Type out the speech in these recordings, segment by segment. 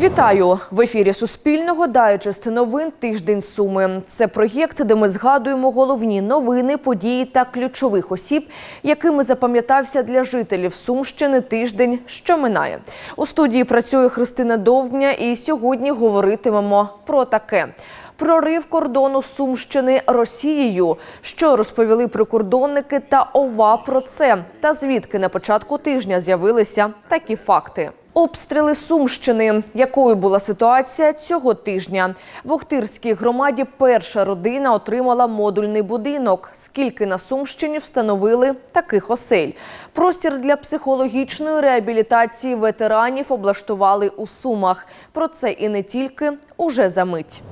Вітаю в ефірі Суспільного. Дайджест новин Тиждень Суми. Це проєкт, де ми згадуємо головні новини, події та ключових осіб, якими запам'ятався для жителів Сумщини тиждень, що минає. У студії працює Христина Довбня, і сьогодні говоритимемо про таке. Прорив кордону Сумщини Росією, що розповіли прикордонники та ОВА про це, та звідки на початку тижня з'явилися такі факти. Обстріли Сумщини. Якою була ситуація цього тижня? В Охтирській громаді перша родина отримала модульний будинок. Скільки на Сумщині встановили таких осель? Простір для психологічної реабілітації ветеранів облаштували у Сумах. Про це і не тільки уже за мить.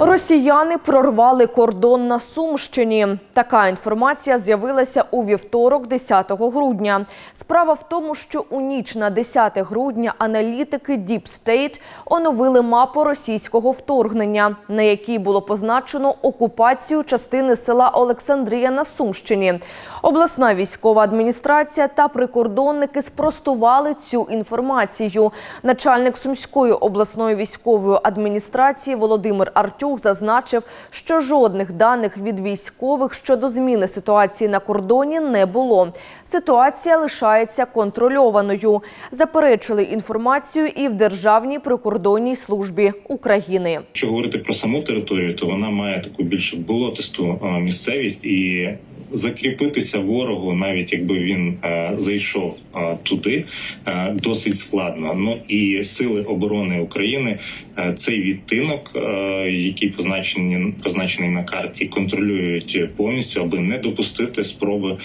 Росіяни прорвали кордон на Сумщині. Така інформація з'явилася у вівторок, 10 грудня. Справа в тому, що у ніч на 10 грудня аналітики Deep State оновили мапу російського вторгнення, на якій було позначено окупацію частини села Олександрія на Сумщині. Обласна військова адміністрація та прикордонники спростували цю інформацію. Начальник Сумської обласної військової адміністрації Володимир Артюх зазначив, що жодних даних від військових щодо зміни ситуації на кордоні не було. Ситуація лишається контрольованою. Заперечили інформацію і в Державній прикордонній службі України. Якщо говорити про саму територію, то вона має таку більш болотисту е, місцевість і закріпитися ворогу, навіть якби він е, зайшов е, туди, досить складно. Ну і сили оборони України цей відтинок, який позначені позначений на карті, контролюють повністю, аби не допустити спроби.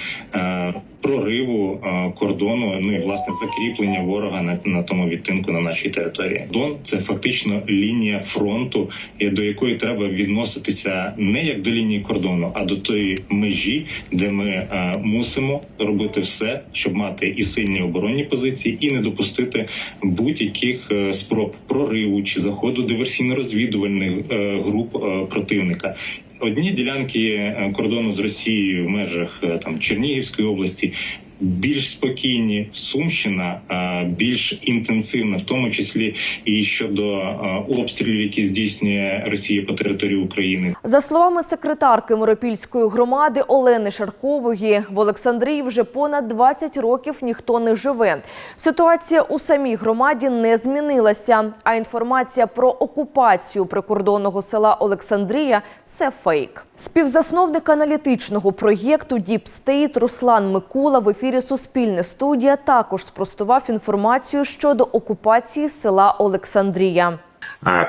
Прориву кордону, ну і власне закріплення ворога на, на тому відтинку на нашій території. Дон це фактично лінія фронту, до якої треба відноситися не як до лінії кордону, а до тої межі, де ми мусимо робити все, щоб мати і сильні оборонні позиції, і не допустити будь-яких е, спроб прориву чи заходу диверсійно-розвідувальних е, груп е, противника. Одні ділянки е, кордону з Росією в межах е, там Чернігівської області більш спокійні. Сумщина е, більш інтенсивна, в тому числі і щодо е, обстрілів, які здійснює Росія по території України. За словами секретарки Миропільської громади Олени Шаркової, в Олександрії вже понад 20 років ніхто не живе. Ситуація у самій громаді не змінилася. А інформація про окупацію прикордонного села Олександрія це фейк. Співзасновник аналітичного проєкту Deep State Руслан Микула в ефірі Суспільне студія також спростував інформацію щодо окупації села Олександрія.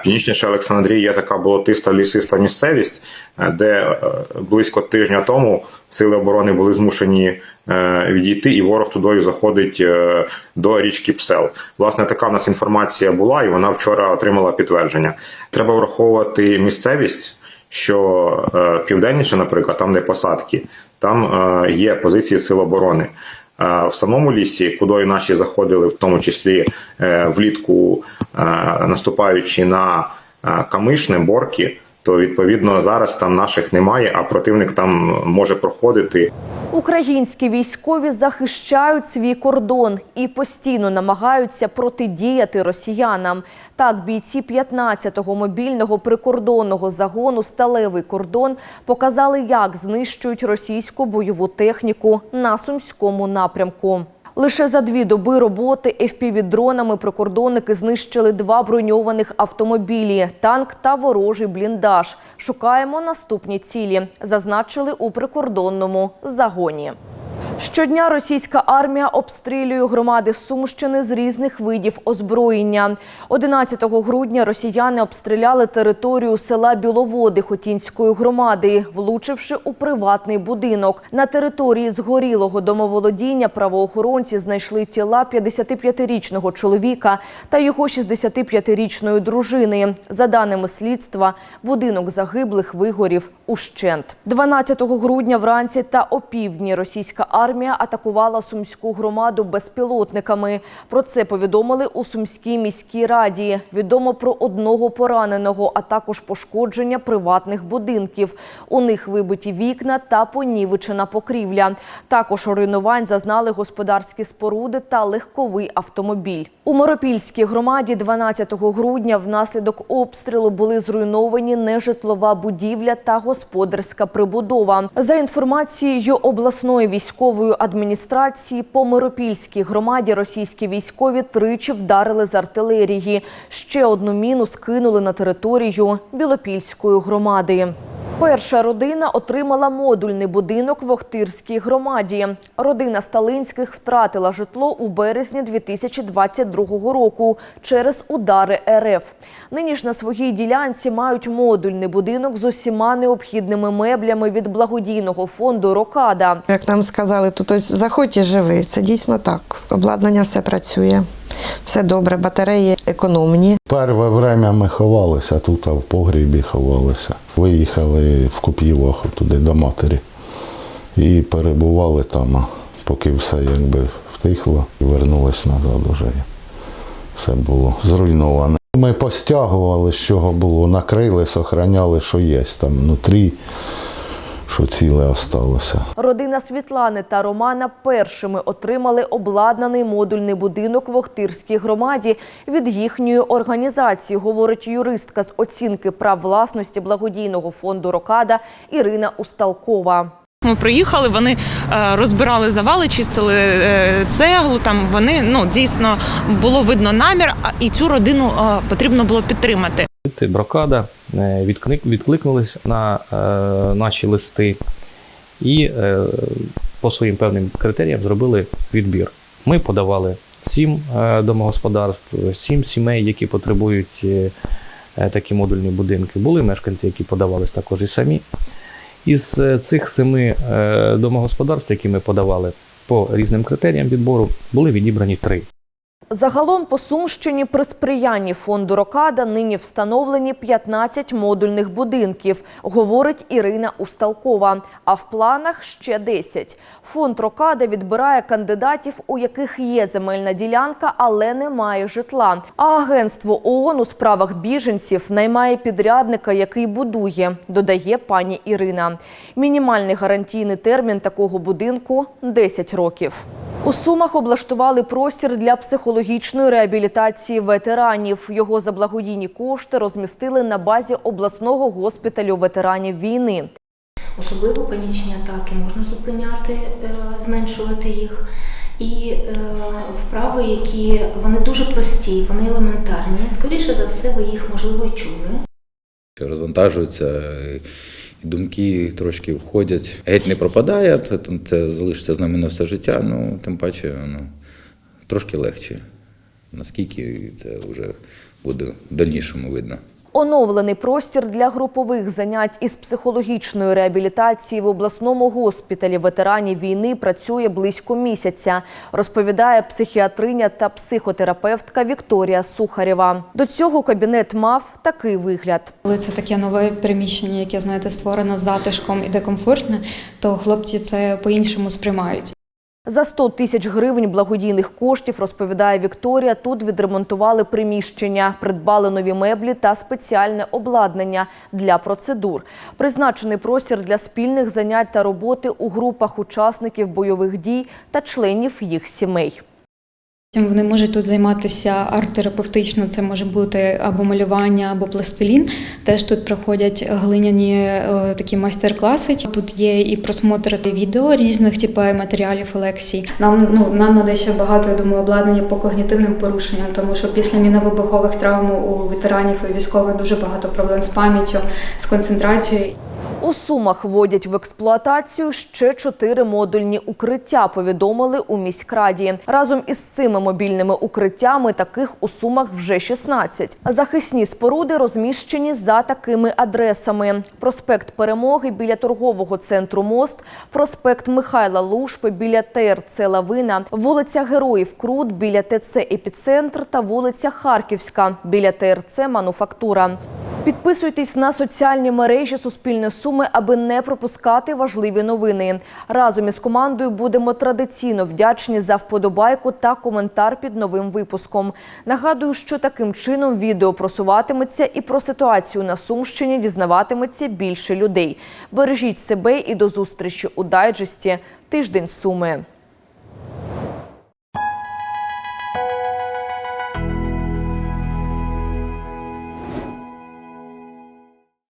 Північніше Олександрії є така болотиста лісиста місцевість, е, де е, близько тижня тому сили оборони були змушені е, відійти, і ворог тудою заходить до річки Псел. Власне, така в нас інформація була, і вона вчора отримала підтвердження. Треба враховувати місцевість, що південніше, наприклад, там де посадки, там е, є позиції сил оборони. Е, В самому лісі, куди наші заходили, в тому числі е, влітку, наступаючи на Камишне, Борки, то відповідно зараз там наших немає, а противник там може проходити. Українські військові захищають свій кордон і постійно намагаються протидіяти росіянам. Так, бійці 15-го мобільного прикордонного загону Сталевий кордон показали, як знищують російську бойову техніку на сумському напрямку. Лише за дві доби роботи FPV-дронами прикордонники знищили два броньованих автомобілі, танк та ворожий бліндаж. Шукаємо наступні цілі, зазначили у прикордонному загоні. Щодня російська армія обстрілює громади Сумщини з різних видів озброєння. 11 грудня росіяни обстріляли територію села Біловоди Хотінської громади, влучивши у приватний будинок. На території згорілого домоволодіння правоохоронці знайшли тіла 55-річного чоловіка та його 65-річної дружини. За даними слідства, будинок загиблих вигорів ущент. 12 грудня вранці та опівдні російська армія армія атакувала сумську громаду безпілотниками. Про це повідомили у Сумській міській раді. Відомо про одного пораненого, а також пошкодження приватних будинків. У них вибиті вікна та понівечена покрівля. Також руйнувань зазнали господарські споруди та легковий автомобіль. У Моропільській громаді 12 грудня внаслідок обстрілу були зруйновані нежитлова будівля та господарська прибудова. За інформацією обласної військової адміністрації, по Миропільській громаді російські військові тричі вдарили з артилерії. Ще одну міну скинули на територію Білопільської громади. Перша родина отримала модульний будинок в Охтирській громаді. Родина Сталинських втратила житло у березні 2022 року через удари РФ. Нині ж на своїй ділянці мають модульний будинок з усіма необхідними меблями від благодійного фонду Рокада. Як нам сказали, тут ось заходь і живи. Це дійсно так. Обладнання все працює, все добре, батареї економні. Перше время ми ховалися тут, а в погрібі ховалися. Виїхали в Коп'євах туди до матері і перебували там, поки все якби втихло і вернулись назад уже. Все було зруйноване. Ми постягували, з чого було, накрили, сохраняли, що є там внутрі, що ціле осталося. Родина Світлани та Романа першими отримали обладнаний модульний будинок в Охтирській громаді від їхньої організації, говорить юристка з оцінки прав власності благодійного фонду Рокада Ірина Усталкова. Ми приїхали, вони е, розбирали завали, чистили е, цеглу. Там вони ну дійсно було видно намір, і цю родину е, потрібно було підтримати. Брокада відкликнулись на наші листи і по своїм певним критеріям зробили відбір. Ми подавали сім домогосподарств, сім сімей, які потребують такі модульні будинки. Були мешканці, які подавались також і самі. Із е, цих семи е, домогосподарств, які ми подавали по різним критеріям відбору, були відібрані три. Загалом по Сумщині при сприянні фонду Рокада нині встановлені 15 модульних будинків, говорить Ірина Усталкова. А в планах ще 10. Фонд Рокада відбирає кандидатів, у яких є земельна ділянка, але немає житла. А агентство ООН у справах біженців наймає підрядника, який будує, додає пані Ірина. Мінімальний гарантійний термін такого будинку 10 років. У Сумах облаштували простір для психологічної реабілітації ветеранів. Його за благодійні кошти розмістили на базі обласного госпіталю ветеранів війни. Особливо панічні атаки можна зупиняти, е, зменшувати їх. І е, вправи, які вони дуже прості, вони елементарні. Скоріше за все, ви їх можливо чули. розвантажуються, думки трошки входять. Геть не пропадає, це, це залишиться з нами на все життя, ну тим паче ну, трошки легше. Наскільки це вже буде в дальнішому видно. Оновлений простір для групових занять із психологічної реабілітації в обласному госпіталі ветеранів війни працює близько місяця, розповідає психіатриня та психотерапевтка Вікторія Сухарєва. До цього кабінет мав такий вигляд. Коли це таке нове приміщення, яке знаєте, створено затишком і де комфортне, то хлопці це по-іншому сприймають. За 100 тисяч гривень благодійних коштів, розповідає Вікторія, тут відремонтували приміщення, придбали нові меблі та спеціальне обладнання для процедур. Призначений простір для спільних занять та роботи у групах учасників бойових дій та членів їх сімей. Вони можуть тут займатися арт-терапевтично, це може бути або малювання, або пластилін. Теж тут проходять глиняні е, такі майстер-класи. Тут є і просмотр відео різних типу матеріалів і лекцій. Нам ну нам надає ще багато я думаю, обладнання по когнітивним порушенням, тому що після міновибухових травм у ветеранів і військових дуже багато проблем з пам'яттю, з концентрацією. У Сумах вводять в експлуатацію ще чотири модульні укриття. Повідомили у міськраді. Разом із цими мобільними укриттями таких у Сумах вже 16. Захисні споруди розміщені за такими адресами: проспект Перемоги біля торгового центру Мост, проспект Михайла Лушпи біля ТРЦ Лавина, вулиця Героїв Крут біля ТЦ Епіцентр та вулиця Харківська біля ТРЦ Мануфактура. Підписуйтесь на соціальні мережі Суспільне Суми аби не пропускати важливі новини. Разом із командою будемо традиційно вдячні за вподобайку та коментар під новим випуском. Нагадую, що таким чином відео просуватиметься і про ситуацію на Сумщині дізнаватиметься більше людей. Бережіть себе і до зустрічі у дайджесті Тиждень Суми.